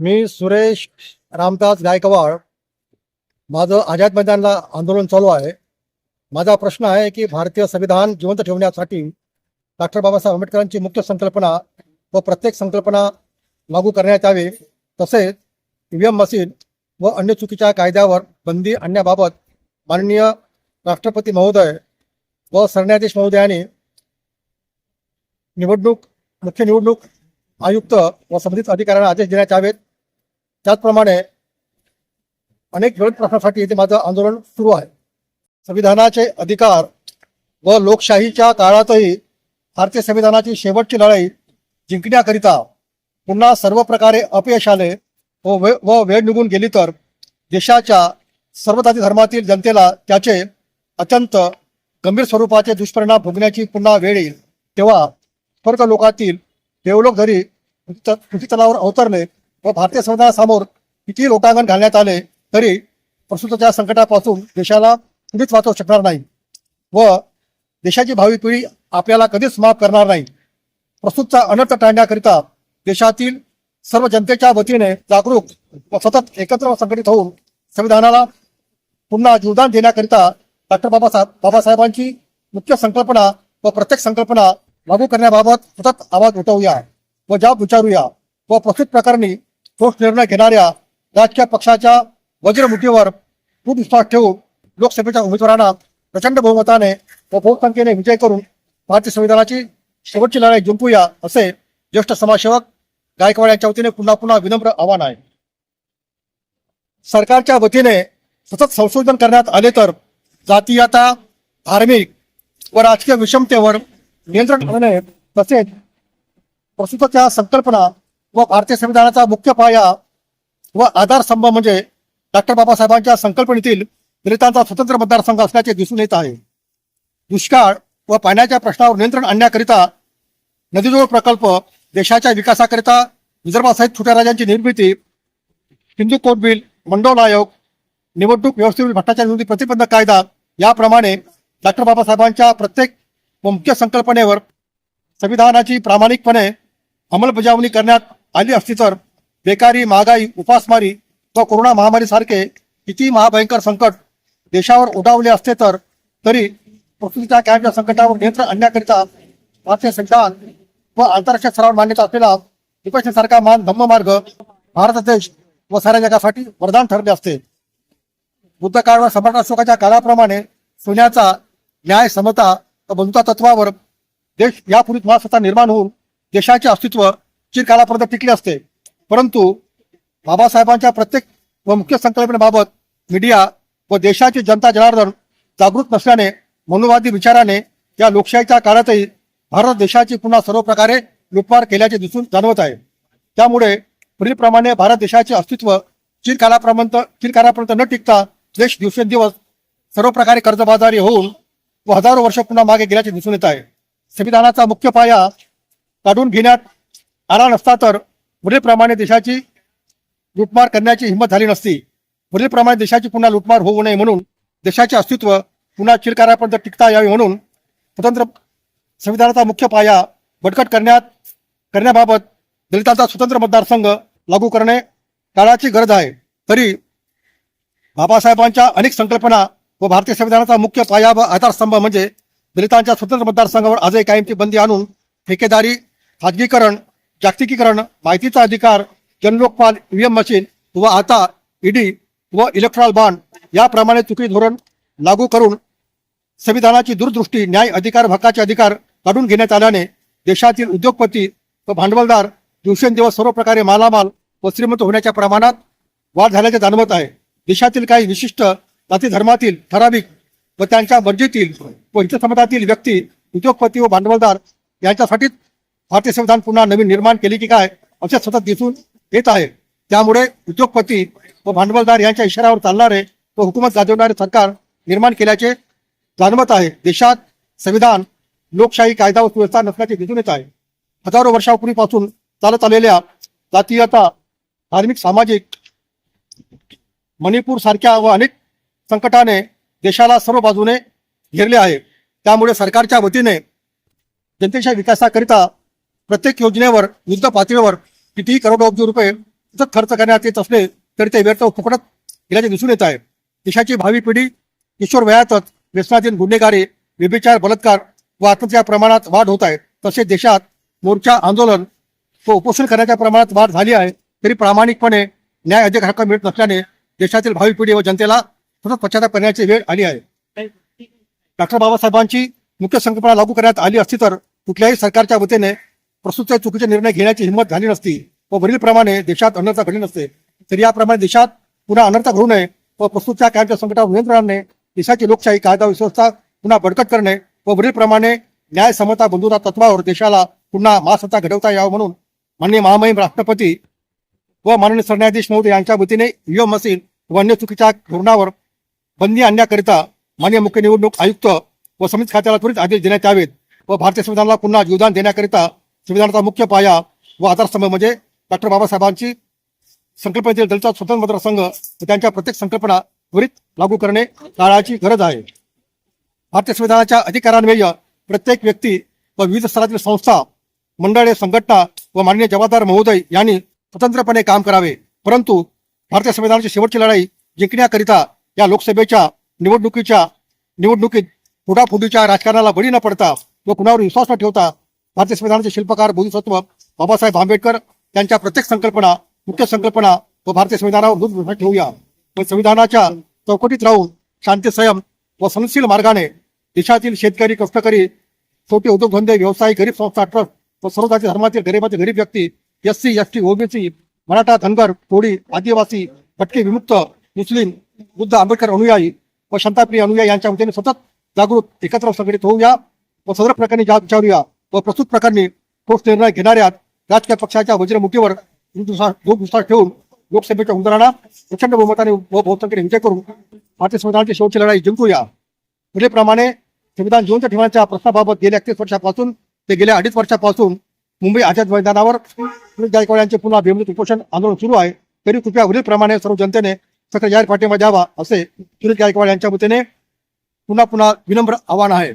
मी सुरेश रामदास गायकवाड. माझं आझाद मैदानला आंदोलन चालू आहे. माझा प्रश्न आहे की भारतीय संविधान जिवंत ठेवण्यासाठी डॉक्टर बाबासाहेब आंबेडकरांची मुख्य संकल्पना व प्रत्येक संकल्पना लागू करण्यात यावी. तसेच ईव्हीएम मशीन व अन्य चुकीच्या कायद्यावर बंदी आणण्याबाबत माननीय राष्ट्रपती महोदय व सरन्यायाधीश महोदयांनी निवडणूक मुख्य निवडणूक आयुक्त व संबंधित अधिकाऱ्यांना आदेश देण्यात यावेत. त्याचप्रमाणे अनेक विरोध प्रश्नासाठी इथे माझं आंदोलन सुरू आहे. संविधानाचे अधिकार व लोकशाहीच्या काळातही भारतीय संविधानाची शेवटची लढाई जिंकण्याकरिता पुन्हा सर्व प्रकारे अपयश आले व वे व वेळ निघून गेली तर देशाच्या सर्व जाती धर्मातील जनतेला त्याचे अत्यंत गंभीर स्वरूपाचे दुष्परिणाम भोगण्याची पुन्हा वेळ येईल. तेव्हा स्वर्ग लोकातील देवलोक जरी पृथ्वीतलावर अवतरले व भारतीय संविधानासमोर किती लोटांगण घालण्यात आले तरी प्रस्तुतच्या संकटापासून देशाला कुणीच वाचवू शकणार नाही. व देशाची भावी पिढी आपल्याला कधीच माफ करणार नाही. प्रस्तुतचा अनर्थ टाळण्याकरिता देशातील सर्व जनतेच्या वतीने जागरूक व सतत एकत्र व संघटित होऊन संविधानाला पुन्हा जीवदान देण्याकरिता डॉक्टर बाबासाहेब बाबासाहेबांची मुख्य संकल्पना व प्रत्येक संकल्पना लागू करण्याबाबत सतत आवाज उठवूया व जाब विचारूया व प्रस्तुत प्रकरणी ठोस निर्णय घेणाऱ्या राजकीय पक्षाच्या वज्रमुठीवर खूप विश्वास ठेवून लोकसभेच्या उमेदवारांना प्रचंड बहुमताने व बहुसंख्येने विजय करून भारतीय संविधानाची शेवटची लढाई जिंकूया असे ज्येष्ठ समाजसेवक गायकवाड यांच्या वतीने पुन्हा पुन्हा विनम्र आव्हान आहे. सरकारच्या वतीने सतत संशोधन करण्यात आले तर जातीयता धार्मिक व राजकीय विषमतेवर नियंत्रण आणणे तसेच प्रस्तुतच्या संकल्पना व भारतीय संविधानाचा मुख्य पाया व आधारस्तंभ म्हणजे डॉक्टर बाबासाहेबांच्या संकल्पनेतील दलितांचा स्वतंत्र मतदारसंघ असल्याचे दिसून येत आहे. दुष्काळ व पाण्याच्या प्रश्नावर नियंत्रण आणण्याकरिता नदीजोड प्रकल्प देशाच्या विकासाकरिता विदर्भासहित छोट्या राज्यांची निर्मिती हिंदू कोट बिल मंडोल आयोग निवडणूक व्यवस्थेवरील भ्रष्टाचार विरोधी प्रतिबंधक कायदा याप्रमाणे डॉक्टर बाबासाहेबांच्या प्रत्येक व मुख्य संकल्पनेवर संविधानाची प्रामाणिकपणे अंमलबजावणी करण्यात आली असती तर बेकारी महागाई उपासमारी व कोरोना महामारीसारखे किती महाभयंकर संकट देशावर ओढावले असते तर तरी प्रकृतीच्या कॅम्पच्या संकटावर नियंत्रण आणण्याकरिता भारतीय संविधान व आंतरराष्ट्रीय स्तरावर मान्यता असलेला विपक्षासारखा मान धम्म मार्ग भारत देश व साऱ्या जगासाठी वरदान ठरले असते. बुद्ध काळ व सम्राट अशोकाच्या काळाप्रमाणे सोन्याचा न्याय समता व बंधुता तत्वावर देश यापूर्वी महासत्ता निर्माण होऊन देशाचे अस्तित्व चिरकालापर्यंत टिकले असते. परंतु बाबासाहेबांच्या प्रत्येक व मुख्य संकल्पनेबाबत मीडिया व देशाची जनता जनार्दन जागृत नसल्याने मनुवादी विचाराने या लोकशाहीच्या काळातही भारत देशाची पुन्हा सर्व प्रकारे लुटमार केल्याचे दिसून जाणवत आहे. त्यामुळे पुढीलप्रमाणे भारत देशाचे अस्तित्व चिरकालापर्यंत चिरकालापर्यंत न टिकता देश दिवसेंदिवस सर्व प्रकारे कर्जबाजारी होऊन व हजारो वर्ष पुन्हा मागे गेल्याचे दिसून येत आहे. संविधानाचा मुख्य पाया काढून घेण्यात आला नसता तर पूर्वीप्रमाणे देशाची लुटमार करण्याची हिंमत झाली नसती. पूर्वीप्रमाणे देशाची पुन्हा लुटमार होऊ नये म्हणून देशाचे अस्तित्व पुन्हा चिरकारापर्यंत टिकता यावे म्हणून स्वतंत्र संविधानाचा मुख्य पाया बडकट करण्यात करण्याबाबत दलितांचा स्वतंत्र मतदारसंघ लागू करणे काळाची गरज आहे. तरी बाबासाहेबांच्या अनेक संकल्पना व भारतीय संविधानाचा मुख्य पाया व आधारस्तंभ म्हणजे दलितांच्या स्वतंत्र मतदारसंघावर आजही कायमची बंदी आणून ठेकेदारी खाजगीकरण जागतिकीकरण माहितीचा अधिकार जनलोकपाल ईव्हीएम मशीन व आता ईडी व इलेक्ट्रॉल बाँड याप्रमाणे चुकी धोरण लागू करून संविधानाची दूरदृष्टी न्याय अधिकार हक्काचे अधिकार काढून घेण्यात आल्याने देशातील उद्योगपती व भांडवलदार दिवसेंदिवस सर्व प्रकारे मालामाल व श्रीमंत होण्याच्या प्रमाणात वाढ झाल्याचे जाणवत आहे. देशातील काही विशिष्ट जाती धर्मातील ठराविक व त्यांच्या मर्जीतील व हितसमतातील व्यक्ती उद्योगपती व भांडवलदार यांच्यासाठीच भारतीय संविधान पुन्हा नवीन निर्माण केले की काय? असे सतत दिसून येत आहे. त्यामुळे उद्योगपती व भांडवलदार यांच्या इशाऱ्यावर चालणारे व हुकूमत गाजवणारे सरकार निर्माण केल्याचे जाणवत आहे. देशात संविधान लोकशाही कायदा व सुव्यवस्था नसल्याचे दिसून येत आहे. हजारो वर्षापूर्वीपासून चालत आलेल्या जातीयता धार्मिक सामाजिक मणिपूर सारख्या व अनेक संकटाने देशाला सर्व बाजूने घेरले आहे. त्यामुळे सरकारच्या वतीने जनतेच्या विकासाकरिता प्रत्येक योजनेवर युद्ध पातळीवर कितीही करोड अब्ज रुपये सतत खर्च करण्यात येत असले तरी ते व्यर्थ व फुकटात गेल्याचे दिसून येत आहे. देशाची भावी पिढी किशोर वयातच व्यसनाधीन गुन्हेगारी व्यभिचार बलात्कार व आत्महत्या प्रमाणात वाढ होत आहे. तसेच देशात मोर्चा आंदोलन व उपोषण करण्याच्या प्रमाणात वाढ झाली आहे तरी प्रामाणिकपणे न्याय अधिक हक्क मिळत नसल्याने देशातील भावी पिढी व जनतेला सतत पश्चाताप करण्याची वेळ आली आहे. डॉक्टर बाबासाहेबांची मुख्य संकल्पना लागू करण्यात आली असती तर कुठल्याही सरकारच्या वतीने प्रस्तुत चुकीचे निर्णय घेण्याची हिंमत झाली नसती व वरीलप्रमाणे देशात अनर्थ घडली नसते तर याप्रमाणे देशात पुन्हा अनर्थ घडू नये व प्रस्तुतच्या कायमच्या संकटावर नियंत्रणाने देशाची लोकशाही कायदा व्यवस्था पुन्हा बळकट करणे व वरीलप्रमाणे न्याय समता बंधुता तत्वावर देशाला पुन्हा महासत्ता घडवता यावं म्हणून माननीय महामहिम राष्ट्रपती व माननीय सरन्यायाधीश महोदय यांच्या वतीने ईव्हीएम मशीन व अन्य चुकीच्या धोरणावर बंदी आणण्याकरिता माननीय मुख्य निवडणूक आयुक्त व समिती खात्याला त्वरित आदेश देण्यात यावेत व भारतीय संविधानाला पुन्हा योगदान देण्याकरिता संविधानाचा मुख्य पाया व आधारस्तंभ म्हणजे डॉक्टर बाबासाहेबांची संकल्पनेतील दलित स्वतंत्र मतदारसंघ व त्यांच्या प्रत्येक संकल्पना त्वरित लागू करणे काळाची गरज आहे. भारतीय संविधानाच्या अधिकारान्वये प्रत्येक व्यक्ती व विविध स्तरातील संस्था मंडळे संघटना व माननीय जबाबदार महोदय यांनी स्वतंत्रपणे काम करावे. परंतु भारतीय संविधानाची शेवटची लढाई जिंकण्याकरिता या लोकसभेच्या निवडणुकीच्या निवडणुकीत फुडाफुडीच्या राजकारणाला बळी न पडता व कुणावर विश्वास न ठेवता भारतीय संविधानाचे शिल्पकार बोधिसत्व बाबासाहेब आंबेडकर त्यांच्या प्रत्येक संकल्पना मुख्य संकल्पना व भारतीय संविधानावर दूध विभाग ठेवूया. व संविधानाच्या चौकटीत राहून शांती संयम व सहनशील मार्गाने देशातील शेतकरी कष्टकरी छोटे उद्योगधंदे व्यवसाय गरीब संस्था ट्रस्ट व सर्व जाती धर्मातील गरीबातील गरीब व्यक्ती S C S T OBC Maratha Dhangar Koli आदिवासी भटके विमुक्त मुस्लिम बुद्ध आंबेडकर अनुयायी व शांताप्रिय अनुयायी यांच्या वतीने सतत जागृत एकत्र संघटित होऊया व सदर प्रकरणी जाब विचारूया. व प्रस्तुत प्रकरणी ठोस निर्णय घेणाऱ्या राजकीय पक्षाच्या वज्रमुखीवर विश्वास ठेवून लोकसभेच्या उमेदवारांना प्रचंड बहुमताने व बहुसंख्येने विजय करून भारतीय संविधानाची शेवटची लढाई जिंकूया. पुढीलप्रमाणे संविधान जिवंत ठेवण्याच्या प्रश्नाबाबत गेल्या एकतीस वर्षापासून ते गेल्या अडीच वर्षापासून मुंबई आझाद मैदानावर सुनील गायकवाड यांचे पुन्हा बेमुदत उपोषण आंदोलन सुरू आहे. तरी कृपया वरीलप्रमाणे सर्व जनतेने सकल जाहीर पाठिंबा द्यावा असे सुरेश गायकवाड यांच्या वतीने पुन्हा पुन्हा विनम्र आवाहन आहे.